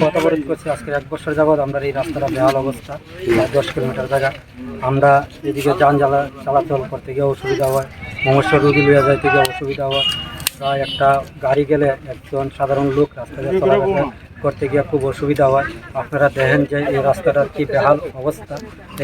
পথ অবরোধ আজকে এক বছর যাবৎ আমরা এই রাস্তাটা বেহাল অবস্থা দশ কিলোমিটার জায়গা। আমরা এদিকে যান জ্বালা, চলাচল করতে গিয়ে অসুবিধা হয় মমস্য রুগী লিয়ে যাইতে গিয়ে অসুবিধা হয়। প্রায় একটা গাড়ি গেলে একজন সাধারণ লোক রাস্তা দিয়ে চলাফেরা করতে গিয়ে খুব অসুবিধা হয়। আপনারা দেখেন যে এই রাস্তাটার কি বেহাল অবস্থা,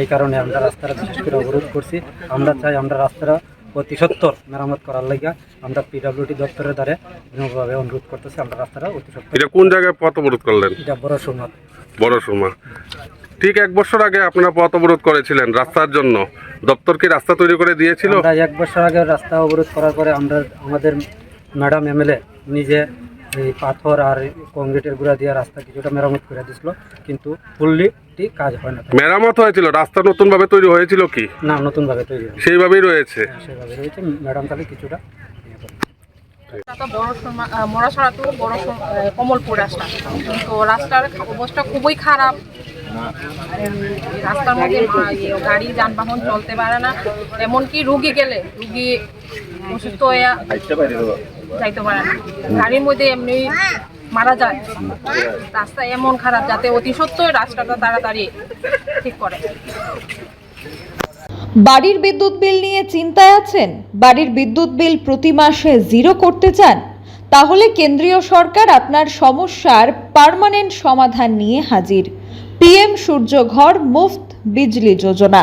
এই কারণে আমরা রাস্তাটা বিশেষ করে অবরোধ করছি। আমরা চাই আমরা রাস্তাটা অতি সত্তর মেরামত করার লাগিয়া আমরা পিডাব্লিউডি দপ্তরের দ্বারা বিনম্রভাবে অনুরোধ করতেছি আমরা রাস্তাটা অতি সত্তর এটা কোন জায়গায় পথ অবরোধ করলেন? এটা বড় সময় বড় সুরমা। ঠিক এক বছর আগে আপনারা পথ অবরোধ করেছিলেন রাস্তার জন্য। দপ্তর কি রাস্তা তৈরি করে দিয়েছিল? আমরা এক বছর আগে রাস্তা অবরোধ করার পরে আমরা আমাদের ম্যাডাম এমএলএ নিজে এই পাথর আর কংক্রিটের গুঁড়া দিয়ে রাস্তা কিছুটা মেরামত করে দিয়েছিল কিন্তু ফুললি ঠিক কাজ হয় না মেরামত হয়েছিল? রাস্তা নতুন ভাবে তৈরি হয়েছিল কি? না নতুনভাবে তৈরি হয় সেইভাবেই রয়েছে। সেভাবে রয়েছে। ম্যাডাম তাহলে কিছুটা ইয়ে তো বড় সমা- আহ, মরাসরা তো বড় কমলপুর রাস্তা। তো রাস্তার অবস্থা খুবই খারাপ। রাস্তার মধ্যে ইয়ে, গাড়ি যানবাহন চলতে পারে না। এমনকি রুগী গেলে রুগী অসুস্থ হয়ে যাইতে পারে না। গাড়ির মধ্যে এমনি মারা যায়। রাস্তা এমন খারাপ যাতে অতি সত্ত্বই রাস্তাটা তাড়াতাড়ি ঠিক করে। বাড়ির বিদ্যুৎ বিল নিয়ে চিন্তায় আছেন? বাড়ির বিদ্যুৎ বিল প্রতি মাসে জিরো করতে চান? তাহলে কেন্দ্রীয় সরকার আপনার সমস্যার পার্মানেন্ট সমাধান নিয়ে হাজির। পিএম সূর্যঘর মুফত বিজলি যোজনা।